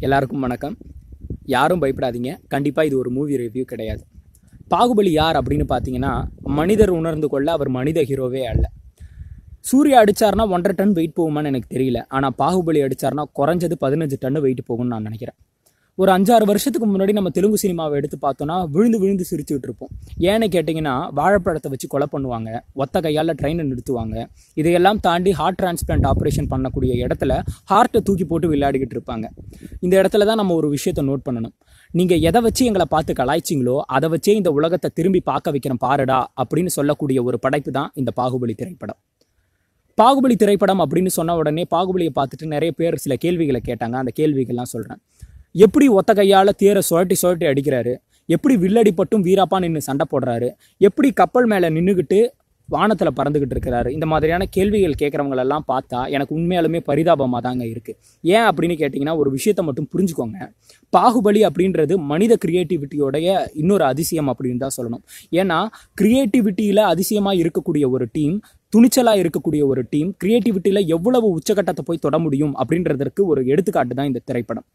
எல்லாருக்கும் வணக்கம். யாரும் பயப்படாதீங்க. கண்டிப்பாக இது ஒரு மூவி ரிவ்யூ கிடையாது. பாகுபலி யார் அப்படின்னு பார்த்தீங்கன்னா மனிதர் உணர்ந்து கொள்ள அவர் மனித ஹீரோவே அல்ல. சூர்யா அடிச்சார்னா ஒன்றரை டன் வெயிட் போகுமான்னு எனக்கு தெரியல. ஆனால் பாகுபலி அடித்தார்னா குறைஞ்சது பதினஞ்சு டன் வெயிட் போகும்னு நான் நினைக்கிறேன். ஒரு அஞ்சாறு வருஷத்துக்கு முன்னாடி நம்ம தெலுங்கு சினிமாவை எடுத்து பார்த்தோன்னா விழுந்து விழுந்து சிரிச்சுக்கிட்டு இருப்போம். ஏன்னு கேட்டிங்கன்னா வாழைப்பழத்தை வச்சு கொலை பண்ணுவாங்க. ஒத்த கையால் ட்ரெயினை நிறுத்துவாங்க. இதையெல்லாம் தாண்டி ஹார்ட் டிரான்ஸ்பிளான்ட் ஆப்ரேஷன் பண்ணக்கூடிய இடத்துல ஹார்ட்டை தூக்கி போட்டு விளையாடிக்கிட்டு இருப்பாங்க. இந்த இடத்துல தான் நம்ம ஒரு விஷயத்தை நோட் பண்ணணும். நீங்கள் எதை வச்சு எங்களை பார்த்து கலாய்ச்சிங்களோ அதை வச்சே இந்த உலகத்தை திரும்பி பார்க்க வைக்கிறோம் பாருடா அப்படின்னு சொல்லக்கூடிய ஒரு படைப்பு தான் இந்த பாகுபலி திரைப்படம். பாகுபலி திரைப்படம் அப்படின்னு சொன்ன உடனே பாகுபலியை பார்த்துட்டு நிறைய பேர் சில கேள்விகளை கேட்டாங்க. அந்த கேள்விகள்லாம் சொல்கிறேன் எப்படி ஒத்த கையால் தேரை சுழட்டி சுழட்டி அடிக்கிறாரு? எப்படி வில்லடிப்பட்டும் வீராப்பா நின்று சண்டை போடுறாரு? எப்படி கப்பல் மேலே நின்றுக்கிட்டு வானத்தில் பறந்துக்கிட்டு இருக்கிறாரு? இந்த மாதிரியான கேள்விகள் கேட்குறவங்களெல்லாம் பார்த்தா எனக்கு உண்மையாலுமே பரிதாபமாக தாங்க இருக்குது ஏன் அப்படின்னு கேட்டிங்கன்னா ஒரு விஷயத்தை மட்டும் புரிஞ்சுக்கோங்க. பாகுபலி அப்படின்றது மனித கிரியேட்டிவிட்டியோடைய இன்னொரு அதிசயம் அப்படின்னு தான் சொல்லணும். ஏன்னா கிரியேட்டிவிட்டியில் அதிசயமாக இருக்கக்கூடிய ஒரு டீம் துணிச்சலாக இருக்கக்கூடிய ஒரு டீம் கிரியேட்டிவிட்டியில் எவ்வளவு உச்சகட்டத்தை போய் தொட முடியும் அப்படின்றதற்கு ஒரு எடுத்துக்காட்டு தான் இந்த திரைப்படம்.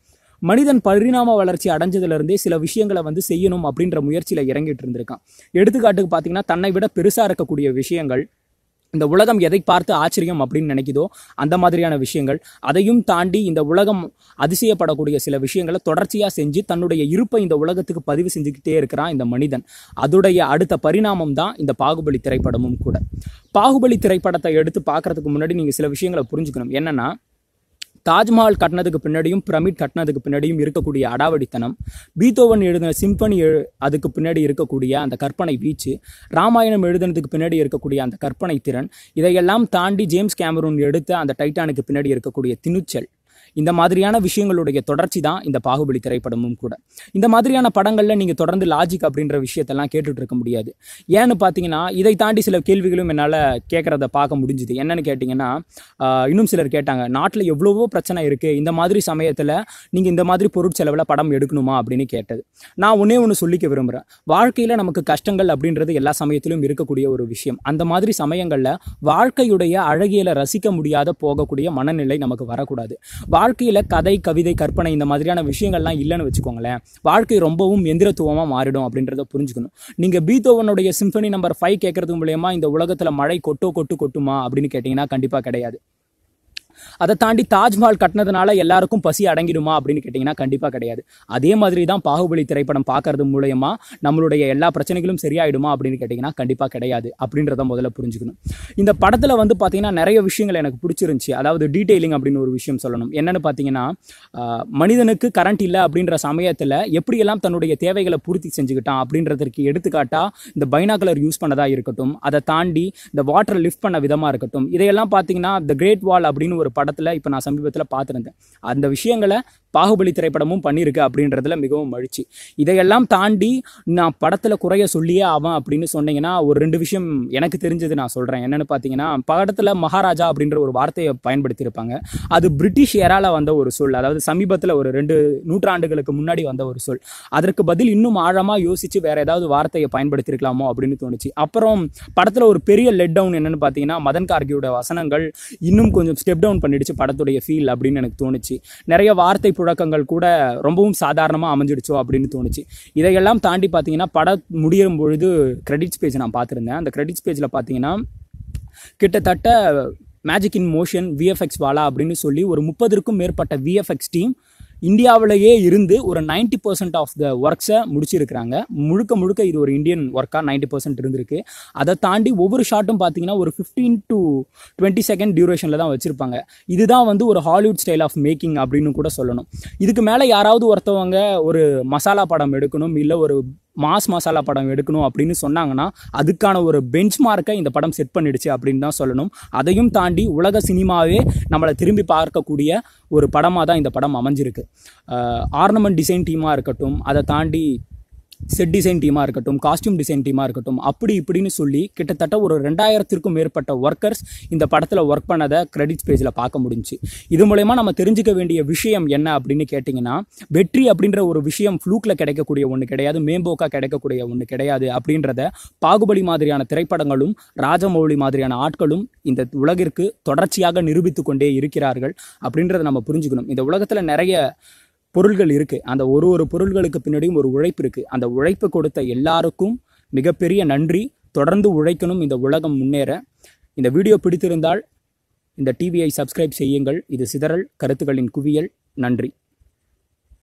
மனிதன் பரிணாம வளர்ச்சி அடைஞ்சதுலேருந்தே சில விஷயங்களை வந்து செய்யணும் அப்படின்ற முயற்சியில் இறங்கிட்டு இருந்திருக்கான். எடுத்துக்காட்டுக்கு பார்த்தீங்கன்னா தன்னை விட பெருசாக இருக்கக்கூடிய விஷயங்கள் இந்த உலகம் எதை பார்த்து ஆச்சரியம் அப்படின்னு நினைக்குதோ அந்த மாதிரியான விஷயங்கள் அதையும் தாண்டி இந்த உலகம் அதிசயப்படக்கூடிய சில விஷயங்களை தொடர்ச்சியாக செஞ்சு தன்னுடைய இருப்பை இந்த உலகத்துக்கு பதிவு செஞ்சுக்கிட்டே இருக்கிறான் இந்த மனிதன். அதுடைய அடுத்த பரிணாமம் தான் இந்த பாகுபலி திரைப்படமும் கூட. பாகுபலி திரைப்படத்தை எடுத்து பார்க்கறதுக்கு முன்னாடி நீங்கள் சில விஷயங்களை புரிஞ்சுக்கணும். என்னென்னா தாஜ்மஹால் கட்டினதுக்கு பின்னாடியும் பிரமிட் கட்டினதுக்கு பின்னாடியும் இருக்கக்கூடிய அடாவடித்தனம் பீத்தோவன் எழுதின சிம்பனி எழு அதுக்கு பின்னாடி இருக்கக்கூடிய அந்த கற்பனை வீச்சு ராமாயணம் எழுதுனதுக்கு பின்னாடி இருக்கக்கூடிய அந்த கற்பனை திறன் இதையெல்லாம் தாண்டி ஜேம்ஸ் கேமரூன் எடுத்த அந்த டைட்டானுக்கு பின்னாடி இருக்கக்கூடிய திணுச்சல். இந்த மாதிரியான விஷயங்களுடைய தொடர்ச்சி தான் இந்த பாகுபலி திரைப்படமும் கூட. இந்த மாதிரியான படங்களில் நீங்கள் தொடர்ந்து லாஜிக் அப்படின்ற விஷயத்தெல்லாம் கேட்டுட்டு இருக்க முடியாது. ஏன்னு பார்த்தீங்கன்னா இதை தாண்டி சில கேள்விகளும் என்னால் கேட்குறத பார்க்க முடிஞ்சுது. என்னன்னு கேட்டிங்கன்னா இன்னும் சிலர் கேட்டாங்க நாட்டில் எவ்வளவோ பிரச்சனை இருக்குது இந்த மாதிரி சமயத்தில் நீங்கள் இந்த மாதிரி பொருட்செலவில் படம் எடுக்கணுமா? அப்படின்னு கேட்டது. நான் ஒன்றே ஒன்று சொல்லிக்க விரும்புகிறேன் வாழ்க்கையில் நமக்கு கஷ்டங்கள் அப்படின்றது எல்லா சமயத்திலும் இருக்கக்கூடிய ஒரு விஷயம். அந்த மாதிரி சமயங்களில் வாழ்க்கையுடைய அழகியலை ரசிக்க முடியாத போகக்கூடிய மனநிலை நமக்கு வரக்கூடாது. வாழ்க்கையில் கதை கவிதை கற்பனை இந்த மாதிரியான விஷயங்கள்லாம் இல்லைன்னு வச்சுக்கோங்களேன். வாழ்க்கை ரொம்பவும் எந்திரத்துவமாக மாறிடும் அப்படின்றத புரிஞ்சுக்கணும். நீங்கள் பீத்தோவனுடைய சிம்பனி நம்பர் ஃபைவ் கேட்கறது மூலயமா இந்த உலகத்தில் மழை கொட்டோ கொட்டு கொட்டுமா அப்படின்னு கேட்டிங்கன்னா கண்டிப்பாக கிடையாது. அதை தாண்டி தாஜ்மஹால் கட்டினதுனால எல்லாருக்கும் பசி அடங்கிடுமா அப்படின்னு கேட்டிங்கன்னா கண்டிப்பாக கிடையாது. அதே மாதிரி தான் பாகுபலி திரைப்படம் பார்க்கறது மூலயமா நம்மளுடைய எல்லா பிரச்சனைகளும் சரியாயிடுமா அப்படின்னு கேட்டிங்கன்னா கண்டிப்பாக கிடையாது அப்படின்றத முதல்ல புரிஞ்சுக்கணும். இந்த படத்தில் வந்து பார்த்தீங்கன்னா நிறைய விஷயங்கள் எனக்கு பிடிச்சிருந்துச்சி. அதாவது டீட்டெயிலிங் அப்படின்னு ஒரு விஷயம் சொல்லணும். என்னென்னு பார்த்தீங்கன்னா மனிதனுக்கு கரண்ட் இல்லை அப்படின்ற சமயத்தில் எப்படியெல்லாம் தன்னுடைய தேவைகளை பூர்த்தி செஞ்சுக்கிட்டான் அப்படின்றதற்கு எடுத்துக்காட்டா இந்த பைனாகுலர் யூஸ் பண்ணதா இருக்கட்டும் அதை தாண்டி இந்த வாட்டர் லிஃப்ட் பண்ண விதமாக இருக்கட்டும் இதையெல்லாம் பார்த்தீங்கன்னா த கிரேட் வால் அப்படின்னு ஒரு படத்தில் இப்போ நான் சமீபத்தில் பார்த்துருந்தேன். அந்த விஷயங்களை பாகுபலி திரைப்படமும் பண்ணியிருக்கு அப்படின்றதுல மிகவும் மகிழ்ச்சி. இதையெல்லாம் தாண்டி நான் படத்தில் குறைய சொல்லியே அவன் அப்படின்னு சொன்னீங்கன்னா ஒரு ரெண்டு விஷயம் எனக்கு தெரிஞ்சது நான் சொல்கிறேன் என்னென்னு பார்த்தீங்கன்னா படத்தில் மகாராஜா அப்படின்ற ஒரு வார்த்தையை பயன்படுத்தியிருப்பாங்க. அது பிரிட்டிஷ் ஏரால வந்த ஒரு சொல். அதாவது சமீபத்தில் ஒரு ரெண்டு நூற்றாண்டுகளுக்கு முன்னாடி வந்த ஒரு சொல். அதற்கு பதில் இன்னும் ஆழமாக யோசித்து வேறு ஏதாவது வார்த்தையை பயன்படுத்தியிருக்கலாமோ அப்படின்னு தோணுச்சு. அப்புறம் படத்தில் ஒரு பெரிய லெட் டவுன் என்னென்னு பார்த்தீங்கன்னா மதன் கார்கியோட வசனங்கள் இன்னும் கொஞ்சம் ஸ்டெப் டவுன் பண்ணிடுச்சு படத்துடைய ஃபீல் அப்படின்னு எனக்கு தோணுச்சு. நிறைய வார்த்தை புழக்கங்கள் கூட ரொம்பவும் சாதாரணமாக அமைஞ்சிடுச்சோ அப்படின்னு தோணுச்சு. இதையெல்லாம் தாண்டி பார்த்தீங்கன்னா படம் முடியும் பொழுது கிரெடிட்ஸ் பேஜ் நான் பார்த்துருந்தேன். அந்த கிரெடிட்ஸ் பேஜில் பார்த்தீங்கன்னா கிட்டத்தட்ட மேஜிக் இன் மோஷன் விஎஃப்எக்ஸ் வாலா அப்படின்னு சொல்லி ஒரு முப்பதற்கும் மேற்பட்ட விஎஃப்எக்ஸ் டீம் இந்தியாவிலேயே இருந்து ஒரு 90% பர்சன்ட் ஆஃப் த ஒர்க்ஸை முடிச்சிருக்கிறாங்க. முழுக்க முழுக்க இது ஒரு இந்தியன் ஒர்க்காக 90% பர்சன்ட் இருந்திருக்கு. அதை தாண்டி ஒவ்வொரு ஷாட்டும் பார்த்தீங்கன்னா ஒரு ஃபிஃப்டீன் டு டுவெண்ட்டி செகண்ட் டியூரேஷனில் தான் வச்சுருப்பாங்க. இதுதான் வந்து ஒரு ஹாலிவுட் ஸ்டைல் ஆஃப் மேக்கிங் அப்படின்னு கூட சொல்லணும். இதுக்கு மேலே யாராவது ஒருத்தவங்க ஒரு மசாலா படம் எடுக்கணும் இல்லை ஒரு மாஸ் மசாலா படம் எடுக்கணும் அப்படின்னு சொன்னாங்கன்னா அதுக்கான ஒரு பெஞ்ச் மார்க்கை இந்த படம் செட் பண்ணிடுச்சு அப்படின்னு தான் சொல்லணும். அதையும் தாண்டி உலக சினிமாவே நம்மளை திரும்பி பார்க்கக்கூடிய ஒரு படமாக தான் இந்த படம் அமைஞ்சிருக்கு. ஆர்னமெண்ட் டிசைன் டீமாக இருக்கட்டும் அதை தாண்டி செட் டிசைன் டீமாக இருக்கட்டும் காஸ்டியூம் டிசைன் டீமாக இருக்கட்டும் அப்படி இப்படின்னு சொல்லி கிட்டத்தட்ட ஒரு ரெண்டாயிரத்திற்கும் மேற்பட்ட ஒர்க்கர்ஸ் இந்த படத்தில் ஒர்க் பண்ணதை கிரெடிட்ஸ் பேஜில் பார்க்க முடிஞ்சுச்சு இது மூலயமா நம்ம தெரிஞ்சுக்க வேண்டிய விஷயம் என்ன அப்படின்னு கேட்டிங்கன்னா வெற்றி அப்படின்ற ஒரு விஷயம் ஃப்ளூக்கில் கிடைக்கக்கூடிய ஒன்று கிடையாது மேம்போக்காக கிடைக்கக்கூடிய ஒன்று கிடையாது அப்படின்றத பாகுபலி மாதிரியான திரைப்படங்களும் ராஜமௌழி மாதிரியான ஆட்களும் இந்த உலகிற்கு தொடர்ச்சியாக நிரூபித்து கொண்டே இருக்கிறார்கள் அப்படின்றத நம்ம புரிஞ்சுக்கணும். இந்த உலகத்தில் நிறைய பொருள்கள் இருக்குது அந்த ஒரு ஒரு பொருள்களுக்கு பின்னாடியும் ஒரு உழைப்பு இருக்குது அந்த உழைப்பு கொடுத்த எல்லாருக்கும் மிகப்பெரிய நன்றி. தொடர்ந்து உழைக்கணும் இந்த உலகம் முன்னேற. இந்த வீடியோ பிடித்திருந்தால் இந்த டிவியை சப்ஸ்கிரைப் செய்யுங்கள். இது சிதறல் கருத்துக்களின் குவியல். நன்றி.